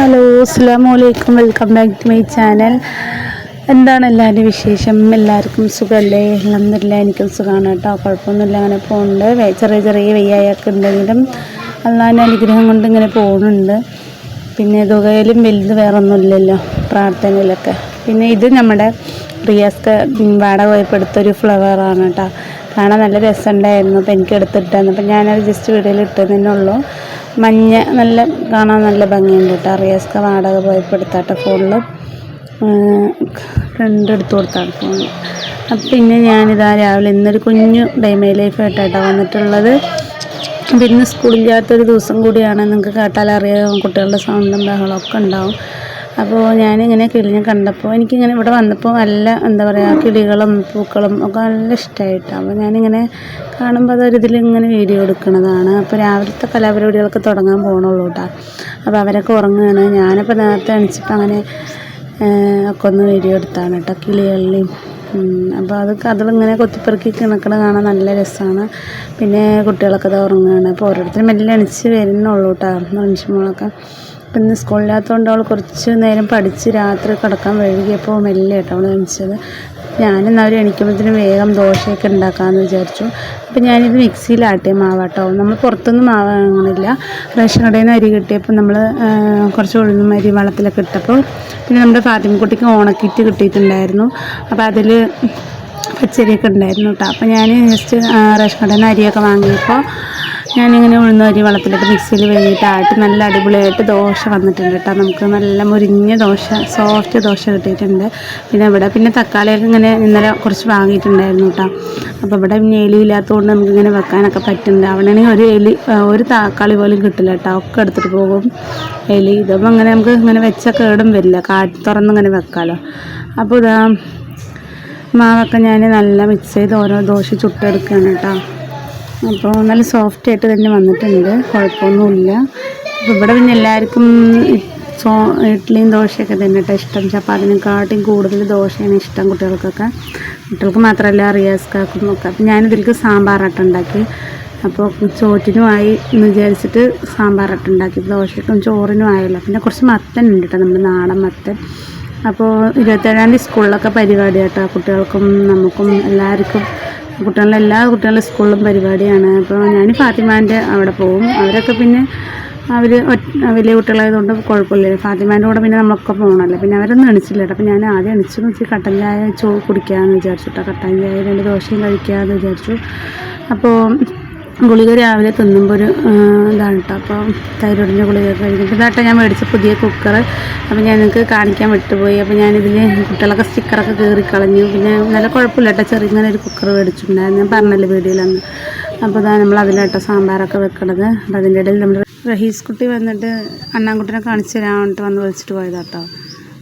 Hello അസ്സാം വലൈക്കും welcome back to my channel. എന്താണ് എല്ലാവരുടെയും വിശേഷം? എല്ലാവർക്കും സുഖമല്ലേ അലഹമില്ല എനിക്കും സുഖമാണ് കേട്ടോ. കുഴപ്പമൊന്നുമില്ല അങ്ങനെ പോകുന്നുണ്ട് ചെറിയ ചെറിയ വയ്യായൊക്കെ ഉണ്ടെങ്കിലും അള്ളാന്റെ അനുഗ്രഹം കൊണ്ട് ഇങ്ങനെ പോകുന്നുണ്ട് പിന്നെ തുകയിലും വലുത് വേറെ ഒന്നുമില്ലല്ലോ പ്രാർത്ഥനയിലൊക്കെ. പിന്നെ ഇത് നമ്മുടെ റിയാസ്ക്ക് വാടക പോയപ്പോൾ എടുത്തൊരു ഫ്ലവറാണ് കേട്ടോ. കാണാൻ നല്ല രസമുണ്ടായിരുന്നു. അപ്പോൾ എനിക്ക് എടുത്തിട്ടായിരുന്നു അപ്പം ഞാനത് ജസ്റ്റ് വീഡിയോയിൽ ഇട്ടതന്നെ ഉള്ളൂ. മഞ്ഞ നല്ല കാണാൻ നല്ല ഭംഗിയുണ്ട് കേട്ടോ അറിയാസ്ക വാടക പോയപ്പോൾ എടുത്താട്ട ഫോണിൽ ഫ്രണ്ട് എടുത്തു കൊടുത്താണ് ഫോണിൽ അപ്പം പിന്നെ ഞാനിതാ രാവിലെ ഇന്നൊരു കുഞ്ഞു ഡൈമേ ലൈഫ് ആയിട്ടാട്ടോ വന്നിട്ടുള്ളത്. പിന്നെ സ്കൂളില്ലാത്തൊരു ദിവസം കൂടിയാണ് നിങ്ങൾക്ക് കേട്ടാൽ അറിയാം കുട്ടികളുടെ സൗണ്ടും ബഹളമൊക്കെ ഉണ്ടാവും. അപ്പോൾ ഞാനിങ്ങനെ കിളിനെ കണ്ടപ്പോൾ എനിക്കിങ്ങനെ ഇവിടെ വന്നപ്പോൾ നല്ല എന്താ പറയുക കിളികളും പൂക്കളും ഒക്കെ നല്ല ഇഷ്ടമായിട്ടാണ് അപ്പോൾ ഞാനിങ്ങനെ കാണുമ്പോൾ അതൊരിതിൽ ഇങ്ങനെ വീഡിയോ എടുക്കുന്നതാണ് അപ്പോൾ രാവിലത്തെ കലാപരിപാടികളൊക്കെ തുടങ്ങാൻ പോകണുള്ളൂ കേട്ടോ അപ്പോൾ അവരൊക്കെ ഉറങ്ങുകയാണ് ഞാനിപ്പോൾ നേരത്തെ എണിച്ചപ്പോൾ അങ്ങനെ ഒക്കെ ഒന്ന് വീഡിയോ എടുത്താണ് കേട്ടോ കിളികളിലെയും അപ്പോൾ അത് അതിലിങ്ങനെ കൊത്തിപ്പെറുക്കി കിണക്കണ കാണാൻ നല്ല രസമാണ് പിന്നെ കുട്ടികളൊക്കെ അത് ഉറങ്ങുകയാണ് അപ്പോൾ ഓരോരുത്തരും മെല്ലെ എണിച്ച് വരുന്നുള്ളൂ കേട്ടോ നിമിഷങ്ങളൊക്കെ അപ്പം ഇന്ന് സ്കൂളില്ലാത്തതുകൊണ്ട് അവൾ കുറച്ച് നേരം പഠിച്ച് രാത്രി കിടക്കാൻ വൈകിയപ്പോൾ മെല്ലെ കേട്ടോ അവൾ എണിച്ചത്. ഞാനെന്നാൽ അവർ എണിക്കുമ്പോഴത്തേനും വേഗം ദോശയൊക്കെ ഉണ്ടാക്കാമെന്ന് വിചാരിച്ചു. അപ്പം ഞാനിത് മിക്സിയിലാട്ടിയ മാവാട്ടോ. നമ്മൾ പുറത്തൊന്നും മാവ് വാങ്ങണില്ല. റേഷൻ കടയിൽ നിന്ന് അരി കിട്ടിയപ്പോൾ നമ്മൾ കുറച്ച് ഉഴുന്നും അരി വെള്ളത്തിലൊക്കെ ഇട്ടപ്പോൾ പിന്നെ നമ്മുടെ ഫാത്തിമക്കുട്ടിക്ക് ഓണക്കിറ്റ് കിട്ടിയിട്ടുണ്ടായിരുന്നു. അപ്പോൾ അതിൽ പച്ചരിയൊക്കെ ഉണ്ടായിരുന്നു കേട്ടോ. അപ്പോൾ ഞാൻ ജസ്റ്റ് റേഷൻ കടയിൽ നിന്ന് അരിയൊക്കെ വാങ്ങിയപ്പോൾ ഞാനിങ്ങനെ ഉഴുന്ന അരി വെള്ളത്തിലിട്ട് മിക്സിയിൽ വേണ്ടിയിട്ടായിട്ട് നല്ല അടിപൊളിയായിട്ട് ദോശ വന്നിട്ടുണ്ട് കേട്ടോ. നമുക്ക് നല്ല മുരിഞ്ഞ ദോശ സോഫ്റ്റ് ദോശ കിട്ടിയിട്ടുണ്ട്. പിന്നെ ഇവിടെ പിന്നെ തക്കാളിയൊക്കെ ഇങ്ങനെ ഇന്നലെ കുറച്ച് വാങ്ങിയിട്ടുണ്ടായിരുന്നു കേട്ടോ. അപ്പോൾ ഇവിടെ പിന്നെ എലി ഇല്ലാത്തതുകൊണ്ട് നമുക്ക് ഇങ്ങനെ വെക്കാനൊക്കെ പറ്റുന്നുണ്ട്. അവിടെയാണെങ്കിൽ ഒരു എലി ഒരു തക്കാളി പോലും കിട്ടില്ല കേട്ടോ. ഒക്കെ എടുത്തിട്ട് പോകും എലി. ഇതപ്പോൾ അങ്ങനെ നമുക്ക് ഇങ്ങനെ വെച്ച കേടും വരില്ല. കാട്ടി തുറന്നിങ്ങനെ വെക്കാമല്ലോ അപ്പോൾ ഇതാ മാവൊക്കെ ഞാൻ നല്ല മിക്സ് ചെയ്ത് ഓരോ ദോശ ചുട്ടെടുക്കുകയാണ് കേട്ടോ. അപ്പോൾ നല്ല സോഫ്റ്റ് ആയിട്ട് തന്നെ വന്നിട്ടുണ്ട്. കുഴപ്പമൊന്നുമില്ല. അപ്പോൾ ഇവിടെ പിന്നെ എല്ലാവർക്കും സോ ഇഡ്ഡലിയും ദോശയൊക്കെ തന്നെ കേട്ടോ ഇഷ്ടം. ചപ്പാത്തിനെക്കാട്ടിയും കൂടുതൽ ദോശയാണ് ഇഷ്ടം കുട്ടികൾക്കൊക്കെ. കുട്ടികൾക്ക് മാത്രമല്ല റിയാസ്ക്കാക്കും ഒക്കെ. അപ്പം ഞാനിതിലേക്ക് സാമ്പാറാട്ടം ഉണ്ടാക്കി. അപ്പോൾ ചോറ്റിനുമായി എന്ന് വിചാരിച്ചിട്ട് സാമ്പാറാട്ടം ഉണ്ടാക്കി. ദോശയ്ക്കും ചോറിനും ആയല്ലോ. പിന്നെ കുറച്ച് മത്തൻ ഉണ്ട് കേട്ടോ നമ്മുടെ നാടൻ മത്തൻ. അപ്പോൾ ഇരുപത്തേഴാം തീയതി സ്കൂളിലൊക്കെ പരിപാടി കേട്ടോ കുട്ടികൾക്കും നമുക്കും എല്ലാവർക്കും കുട്ടികളുടെ എല്ലാ കുട്ടികളുടെ സ്കൂളിലും പരിപാടിയാണ്. അപ്പോൾ ഞാൻ ഫാത്തിമാന്റെ അവിടെ പോകും അവരൊക്കെ പിന്നെ അവർ വലിയ കുട്ടികളായതുകൊണ്ട് കുഴപ്പമില്ല. ഫാത്തിമാന്റെ കൂടെ പിന്നെ നമ്മളൊക്കെ പോകണമല്ലോ പിന്നെ അവരൊന്നും എണിച്ചില്ല. അപ്പോൾ ഞാൻ ആദ്യം എണിച്ചു. വെച്ചാൽ കട്ടൻ ചായ ചോ കുടിക്കാമെന്ന് വിചാരിച്ചു. കേട്ടോ കട്ടൻ ചായ രണ്ട് ദോശയും കഴിക്കാമെന്ന് വിചാരിച്ചു. അപ്പോൾ ഗുളിക രാവിലെ തിന്നുമ്പോൾ ഒരു ഇതാണ് കേട്ടോ അപ്പോൾ തൈറോയിഡിന്റെ ഗുളിക കഴിഞ്ഞിട്ട് ഇതായിട്ട് ഞാൻ മേടിച്ച പുതിയ കുക്കർ അപ്പോൾ ഞാൻ നിങ്ങൾക്ക് കാണിക്കാൻ വിട്ടുപോയി. അപ്പോൾ ഞാനിതിൽ കുട്ടികളൊക്കെ സ്റ്റിക്കറൊക്കെ കയറി കളഞ്ഞു. പിന്നെ നല്ല കുഴപ്പമില്ല കേട്ടോ ചെറിയ ഇങ്ങനെ ഒരു കുക്കർ മേടിച്ചിട്ടുണ്ടായിരുന്നു. ഞാൻ പറഞ്ഞല്ലോ വീഡിയോയിലന്ന്. അപ്പോൾ ഇതാ നമ്മൾ അതിലാട്ടോ സാമ്പാറൊക്കെ വെക്കണത്. അപ്പോൾ അതിന്റെ ഇടയിൽ നമ്മൾ റഹീസ് കുട്ടി വന്നിട്ട് അണ്ണാൻകുട്ടിനെ കാണിച്ചു തരാൻ വേണ്ടിയിട്ട് വന്ന് വിളിച്ചിട്ട് പോയതാട്ടോ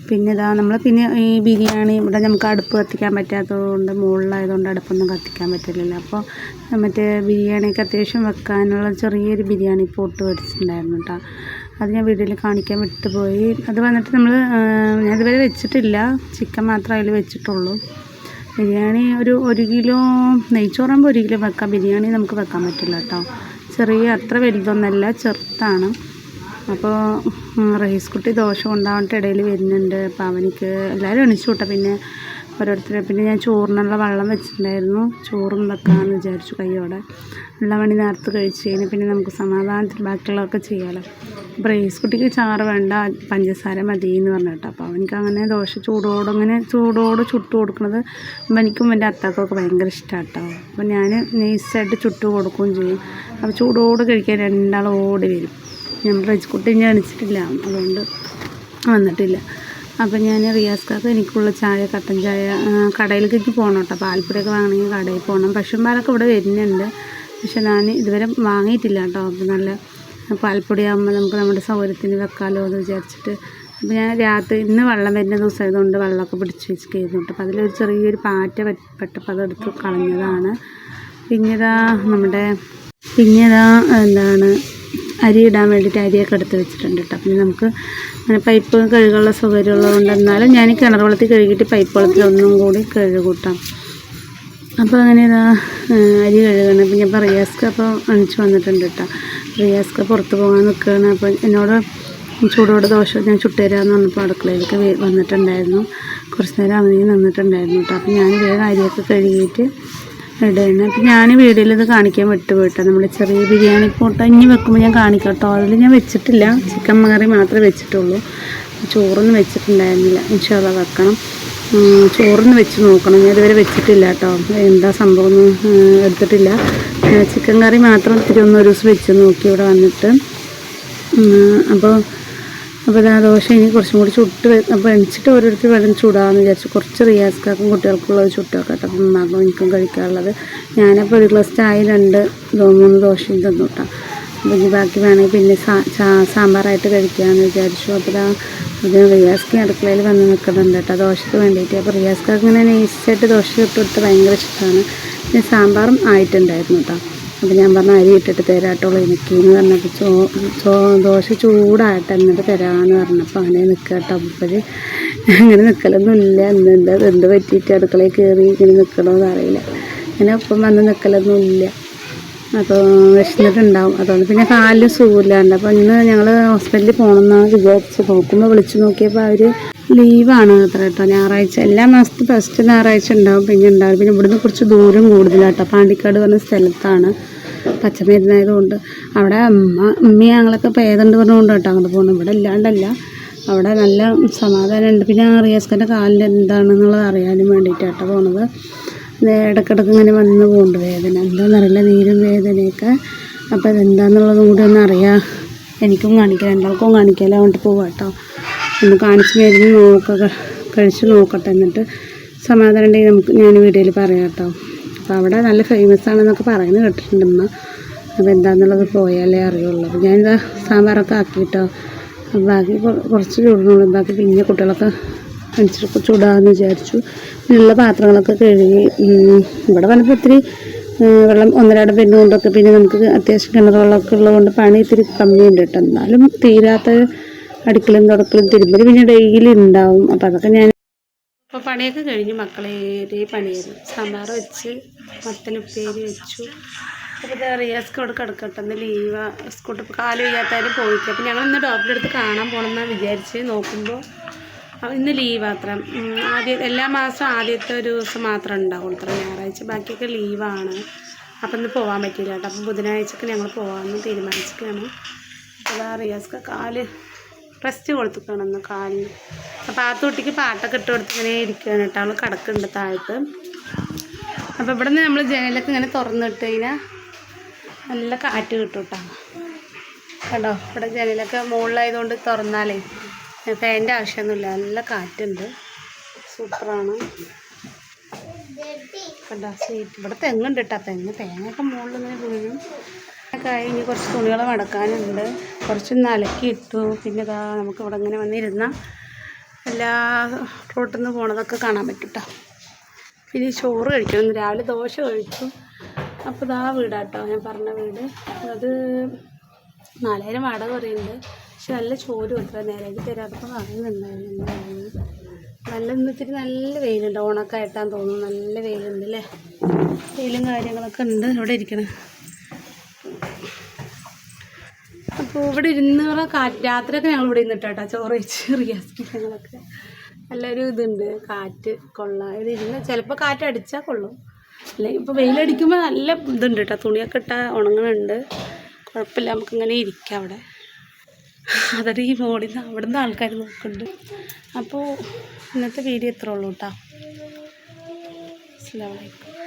പിന്നെ ഇതാ നമ്മൾ പിന്നെ ഈ ബിരിയാണി ഇവിടെ നമുക്ക് അടുപ്പ് കത്തിക്കാൻ പറ്റാത്തതുകൊണ്ട് മുകളിലായതുകൊണ്ട് അടുപ്പൊന്നും കത്തിക്കാൻ പറ്റില്ലല്ലോ അപ്പോൾ മറ്റേ ബിരിയാണിയൊക്കെ അത്യാവശ്യം വെക്കാനുള്ള ചെറിയൊരു ബിരിയാണി പോട്ട് മേടിച്ചിട്ടുണ്ടായിരുന്നു കേട്ടോ അത് ഞാൻ വീഡിയോയിൽ കാണിക്കാൻ വിട്ടുപോയി അത് വന്നിട്ട് നമ്മൾ ഞാൻ ഇതുവരെ വെച്ചിട്ടില്ല. ചിക്കൻ മാത്രം അതിൽ വെച്ചിട്ടുള്ളൂ. ബിരിയാണി ഒരു ഒരു കിലോ നെയ്ച്ചോറാകുമ്പോൾ ഒരു കിലോ വെക്കാം. ബിരിയാണി നമുക്ക് വെക്കാൻ പറ്റില്ല കേട്ടോ ചെറിയ അത്ര വലുതൊന്നല്ല ചെറുതാണ്. അപ്പോൾ റഹീസ് കുട്ടി ദോഷം കൊണ്ടാവാണ്ട് ഇടയിൽ വരുന്നുണ്ട്. അപ്പോൾ അവനിക്ക് എല്ലാവരും എണിച്ചു കൂട്ടാം പിന്നെ ഓരോരുത്തരെ പിന്നെ ഞാൻ ചോറിനുള്ള വെള്ളം വെച്ചിട്ടുണ്ടായിരുന്നു. ചോറും വെക്കാമെന്ന് വിചാരിച്ചു കയ്യോടെ. ഉള്ള പണി നേരത്തെ കഴിച്ച് കഴിഞ്ഞാൽ പിന്നെ നമുക്ക് സമാധാനത്തിൽ ബാക്കിയുള്ളതൊക്കെ ചെയ്യാമല്ലോ അപ്പോൾ റഹീസ് കുട്ടിക്ക് ചാറ് വേണ്ട പഞ്ചസാര മതി എന്ന് പറഞ്ഞു കേട്ടോ അപ്പോൾ അവനിക്ക് അങ്ങനെ ദോശ ചൂടോട് അങ്ങനെ ചൂടോട് ചുട്ട് കൊടുക്കുന്നത് എനിക്കും എന്റെ അത്താക്കൊക്കെ ഭയങ്കര ഇഷ്ടമാണ് കേട്ടോ ഞാൻ നൈസായിട്ട് ചുട്ട് കൊടുക്കുകയും ചെയ്യും. അപ്പോൾ ചൂടോട് കഴിക്കാൻ രണ്ടാൾ ഓടി വരും. ഞാൻ റജിക്കുട്ടി എണിച്ചിട്ടില്ല. അതുകൊണ്ട് വന്നിട്ടില്ല. അപ്പം ഞാൻ റിയാസ് കാക്ക് എനിക്കുള്ള ചായ കട്ടൻ ചായ കടയിലേക്ക് പോകണം കേട്ടോ. പാൽപ്പൊടിയൊക്കെ വാങ്ങണമെങ്കിൽ കടയിൽ പോകണം പശുമാരൊക്കെ ഇവിടെ വരുന്നുണ്ട്. പക്ഷെ ഞാൻ ഇതുവരെ വാങ്ങിയിട്ടില്ല കേട്ടോ. അപ്പം നല്ല പാൽപ്പൊടി ആകുമ്പോൾ നമുക്ക് നമ്മുടെ സൗകര്യത്തിന് വെക്കാമല്ലോ എന്ന് വിചാരിച്ചിട്ട്. അപ്പോൾ ഞാൻ രാത്രി ഇന്ന് വെള്ളം വരുന്ന ദിവസമായതുകൊണ്ട് വെള്ളമൊക്കെ പിടിച്ച് വെച്ചിരിക്കുന്നു കേട്ടോ. അപ്പോൾ അതിലൊരു ചെറിയൊരു പാറ്റ പെട്ടപ്പോൾ അതെടുത്ത് കളഞ്ഞതാണ്. പിന്നെ നമ്മുടെ പിന്നെ എന്താണ് അരി ഇടാൻ വേണ്ടിയിട്ട് അരിയൊക്കെ എടുത്ത് വെച്ചിട്ടുണ്ട് കേട്ടോ പിന്നെ നമുക്ക് അങ്ങനെ പൈപ്പ് കഴുകാനുള്ള സൗകര്യമുള്ളതുകൊണ്ട് എന്നാലും ഞാൻ കിണർ വെള്ളത്തിൽ കഴുകിയിട്ട് പൈപ്പ് വെള്ളത്തിൽ ഒന്നും കൂടി കഴുകൂട്ടാം. അപ്പോൾ അങ്ങനെ ഇതാ അരി കഴുകണം. അപ്പം ഞാൻ റിയാസ്ക്ക് അപ്പോൾ അണിച്ച് വന്നിട്ടുണ്ട് കേട്ടോ റിയാസ്ക്ക് പുറത്ത് പോകാൻ നിൽക്കുകയാണ് അപ്പോൾ എന്നോട് ചൂടോടെ ദോശ ഞാൻ ചുട്ടുതരാമെന്ന് പറഞ്ഞപ്പോൾ അടുക്കളയിലേക്ക് വന്നിട്ടുണ്ടായിരുന്നു. കുറച്ച് നേരം അങ്ങനെ നിന്നിട്ടുണ്ടായിരുന്നു കേട്ടോ അപ്പം ഞാൻ വേഗം അരിയൊക്കെ കഴുകിയിട്ട് ഇടുന്നു. അപ്പം ഞാൻ വീഡിയോയിൽ ഇത് കാണിക്കാൻ വിട്ടുപോയിട്ടോ നമ്മൾ ചെറിയ ബിരിയാണി പോട്ട ഇനി വെക്കുമ്പോൾ ഞാൻ കാണിക്കാം കേട്ടോ. അതിൽ ഞാൻ വെച്ചിട്ടില്ല. ചിക്കൻ കറി മാത്രമേ വെച്ചിട്ടുള്ളൂ. ചോറൊന്നും വെച്ചിട്ടുണ്ടായിരുന്നില്ല. ഇൻഷാല്ല വെക്കണം. ഉം, ചോറൊന്ന് വെച്ച് നോക്കണം. ഞാൻ ഇതുവരെ വെച്ചിട്ടില്ല കേട്ടോ. എന്താ സംഭവം എടുത്തിട്ടില്ല. ചിക്കൻ കറി മാത്രം ഇത്തിരി ഒന്ന് ഒരു ദിവസം വെച്ച് നോക്കി ഇവിടെ വന്നിട്ട്. അപ്പോൾ അപ്പോൾ ഇതാ ദോശ ഇനി കുറച്ചും കൂടി ചുട്ട് അപ്പോൾ എണിച്ചിട്ട് ഓരോരുത്തർ വെള്ളം ചൂടാമെന്ന് വിചാരിച്ചു. കുറച്ച് റിയാസ്ക്കാക്കും കുട്ടികൾക്കുള്ളത് ചുട്ടൊക്കെ കേട്ടോ അപ്പം നന്നാക്കും എനിക്കും കഴിക്കാനുള്ളത്. ഞാനപ്പോൾ ഒരു ഗ്ലാസ് ചായ രണ്ട് മൂന്ന് ദോശയും തന്നു കേട്ടോ അപ്പോൾ ഇനി ബാക്കി വേണമെങ്കിൽ പിന്നെ സാമ്പാറായിട്ട് കഴിക്കാമെന്ന് വിചാരിച്ചു. അപ്പോൾ ഇതാ ഇത് റിയാസ്ക്ക് അടുക്കളയിൽ വന്ന് നിൽക്കുന്നുണ്ട് കേട്ടോ. ദോശയ്ക്ക് വേണ്ടിയിട്ട്. അപ്പോൾ റിയാസ്ക്ക് അങ്ങനെ നൈസായിട്ട് ദോശ ചുട്ട് ഭയങ്കര ഇഷ്ടമാണ് പിന്നെ സാമ്പാറും ആയിട്ടുണ്ടായിരുന്നു കേട്ടോ. അപ്പോൾ ഞാൻ പറഞ്ഞ അരി ഇട്ടിട്ട് തരാട്ടോളൂ. എനിക്ക് എന്ന് പറഞ്ഞപ്പോൾ ചോ ചോ ദോശ ചൂടായിട്ട് എന്നിട്ട് തരാമെന്ന് പറഞ്ഞപ്പോൾ അങ്ങനെ നിൽക്കുക കേട്ടോ. അപ്പോൾ അങ്ങനെ നിൽക്കലൊന്നും ഇല്ല എന്തെന്താ എന്ത് പറ്റിയിട്ട് അടുക്കളയിൽ കയറി ഇങ്ങനെ നിൽക്കണമെന്ന് അറിയില്ല. അങ്ങനെ ഒപ്പം വന്ന് നിൽക്കലൊന്നും ഇല്ല അപ്പോൾ വിശന്നിട്ടുണ്ടാവും അതുകൊണ്ട് പിന്നെ കാലിൽ സുഖമില്ലാണ്ട്. അപ്പോൾ ഇന്ന് ഞങ്ങൾ ഹോസ്പിറ്റലിൽ പോകണമെന്നാണ് വിചാരിച്ച് നോക്കുമ്പോൾ വിളിച്ചു നോക്കിയപ്പോൾ അവർ ലീവാണ് അത്ര കേട്ടോ. ഞായറാഴ്ച എല്ലാ മാസത്തും ഫസ്റ്റ് ഞായറാഴ്ച ഉണ്ടാവും. പിന്നെ ഉണ്ടാവും. പിന്നെ ഇവിടുന്ന് കുറച്ച് ദൂരം കൂടുതലാട്ടോ. പാണ്ടിക്കാട് പറഞ്ഞ സ്ഥലത്താണ് പച്ചമരുന്നായതുകൊണ്ട് അവിടെ അമ്മ ഉമ്മയും ഞങ്ങളൊക്കെ പേതണ്ട് പറഞ്ഞുകൊണ്ട് കേട്ടോ അങ്ങോട്ട് പോകണം ഇവിടെ ഇല്ലാണ്ടല്ല. അവിടെ നല്ല സമാധാനമുണ്ട്. പിന്നെ റിയാസ്കന്റെ കാലിൽ എന്താണെന്നുള്ളത് അറിയാനും വേണ്ടിയിട്ടാട്ടോ പോണത്. ഇടയ്ക്കിടയ്ക്ക് ഇങ്ങനെ വന്ന് പോകുന്നുണ്ട് വേദന. എന്താണെന്നറിയില്ല നീരും വേദനയൊക്കെ. അപ്പോൾ അതെന്താണെന്നുള്ളതും കൂടി ഒന്ന് അറിയാം. എനിക്കും കാണിക്കാം. രണ്ടാൾക്കും കാണിക്കാമല്ലോ അതുകൊണ്ട് പോവാം കേട്ടോ. ഒന്ന് കാണിച്ച് മരുന്ന് നോക്ക. കഴിച്ച് നോക്കട്ടെ. എന്നിട്ട് സമാധാനം ഉണ്ടെങ്കിൽ നമുക്ക് ഞാൻ വീഡിയോയിൽ പറയാം കേട്ടോ. അപ്പോൾ അവിടെ നല്ല ഫേമസ് ആണെന്നൊക്കെ പറയുന്നത് കേട്ടിട്ടുണ്ട് അമ്മ അപ്പോൾ എന്താണെന്നുള്ളത് പോയാലേ അറിയുള്ളൂ. അപ്പോൾ ഞാനിതാ സാമ്പാറൊക്കെ ആക്കിയിട്ടോ കേട്ടോ ബാക്കി കുറച്ച് ചൂടുന്നുള്ളൂ ബാക്കി പിന്നെ കുട്ടികളൊക്കെ അടിച്ചിട്ട് ചൂടാന്ന് വിചാരിച്ചു. ഉള്ള പാത്രങ്ങളൊക്കെ കഴുകി ഇവിടെ വന്നപ്പോൾ ഇത്തിരി വെള്ളം ഒന്നരാടം വരുന്നതുകൊണ്ടൊക്കെ പിന്നെ നമുക്ക് അത്യാവശ്യം കിണർ വെള്ളമൊക്കെ ഉള്ളതുകൊണ്ട് പണി ഇത്തിരി കമ്മിയുണ്ട് കേട്ടോ. എന്നാലും തീരാത്ത അടുക്കളയും തുടക്കലും തിരുമ്പലും പിന്നെ ഡെയിലി ഉണ്ടാവും അപ്പോൾ അതൊക്കെ ഞാൻ അപ്പോൾ പണിയൊക്കെ കഴിഞ്ഞ് മക്കളെ പണിയായിരുന്നു. സാമ്പാർ വെച്ച് മത്തനുപ്പേരി വെച്ചു. അപ്പോൾ ഇത് റിയാസ്ക്ക് അവിടെ കിടക്കട്ടെ ഇന്ന് ലീവാ സ്കൂട്ട് കാൽ വയ്യാത്താലും പോയിട്ടില്ല. അപ്പോൾ ഞങ്ങളൊന്ന് ഡോക്ടറെ അടുത്ത് കാണാൻ പോകണമെന്നാണ് വിചാരിച്ച് നോക്കുമ്പോൾ ഇന്ന് ലീവ് മാത്രം ആദ്യ എല്ലാ മാസവും ആദ്യത്തെ ഒരു ദിവസം മാത്രം ഉണ്ടാവും ഇത്ര ഞായറാഴ്ച. ബാക്കിയൊക്കെ ലീവാണ് അപ്പം ഇന്ന് പോകാൻ പറ്റില്ല കേട്ടോ. അപ്പം ബുധനാഴ്ചക്ക് ഞങ്ങൾ പോകാമെന്ന് തീരുമാനിച്ചിട്ടാണ് അപ്പോൾ റിയാസ്ക്ക് കാൽ റെസ്റ്റ് കൊടുത്തിക്കണം ഇന്ന് കാലിന്. അപ്പോൾ ആ തൊട്ടിക്ക് പാട്ടൊക്കെ ഇട്ട് കൊടുത്ത് ഇങ്ങനെ ഇരിക്കുകയാണ് കേട്ടോ. അവൾ കിടക്കുന്നുണ്ട് താഴത്ത്. അപ്പോൾ ഇവിടെ നിന്ന് നമ്മൾ ജനലൊക്കെ ഇങ്ങനെ തുറന്നിട്ട് കഴിഞ്ഞാൽ നല്ല കാറ്റ് കിട്ടും കേട്ടോ. കണ്ടോ? ഇവിടെ ജനലൊക്കെ മുകളിലായതുകൊണ്ട് തുറന്നാലേ ഫാന്റെ ആവശ്യമൊന്നുമില്ല. നല്ല കാറ്റുണ്ട്. സൂപ്പറാണ്. കണ്ടാ? സീറ്റ് ഇവിടെ തെങ്ങുണ്ട് കേട്ടോ. തെങ്ങ് തേങ്ങയൊക്കെ മുകളിൽ ഇങ്ങനെ വീഴും കഴിഞ്ഞ് കുറച്ച് തുണികൾ മടക്കാനുണ്ട്. കുറച്ചൊന്ന് അലക്കിയിട്ടു പിന്നെ ഇതാ നമുക്ക് ഇവിടെ ഇങ്ങനെ വന്നിരുന്ന എല്ലാ റോട്ടിൽ നിന്ന് പോണതൊക്കെ കാണാൻ പറ്റും പിന്നെ ചോറ് കഴിക്കണം. രാവിലെ ദോശ കഴിച്ചു. അപ്പോൾ ഇതാ വീടാട്ടോ ഞാൻ പറഞ്ഞ വീട്. അത് നാലായിരം വാടക പറയുന്നുണ്ട്. പക്ഷെ നല്ല ചോരും കൊടുത്താൽ നേരേക്ക് തരാത്തപ്പോൾ പറയുന്നുണ്ടായിരുന്നു നല്ല ഇന്നിത്തിരി നല്ല വെയിലുണ്ട്. ഓണക്കായിട്ടാന്ന് തോന്നുന്നു. നല്ല വെയിലുണ്ട് അല്ലേ? വെയിലും കാര്യങ്ങളൊക്കെ ഉണ്ട്. ഇവിടെ ഇരിക്കണം. അപ്പോൾ ഇവിടെ ഇരുന്ന് കാറ്റ് രാത്രിയൊക്കെ ഞങ്ങൾ ഇവിടെ ഇരുന്നിട്ട് കേട്ടോ. ചോറ് വെച്ച് റിയാസ് നല്ലൊരു ഇതുണ്ട്. കാറ്റ് കൊള്ളാം. ഇത് ഇരുന്ന് ചിലപ്പോൾ കാറ്റ് അടിച്ചാൽ കൊള്ളും. അല്ലെങ്കിൽ ഇപ്പോൾ വെയിലടിക്കുമ്പോൾ നല്ല ഇതുണ്ട് കേട്ടോ. തുണിയൊക്കെ ഇട്ടാൽ ഉണങ്ങുന്നുണ്ട് കുഴപ്പമില്ല. നമുക്കിങ്ങനെ ഇരിക്കാം അവിടെ. അതൊരു ഈ മോളിൽ നിന്ന് അവിടെ നിന്ന് ആൾക്കാർ നോക്കുന്നുണ്ട്. അപ്പോൾ ഇന്നത്തെ വീഡിയോ ഇത്രേ കേട്ടോ അസ്സലാമു അലൈക്കും.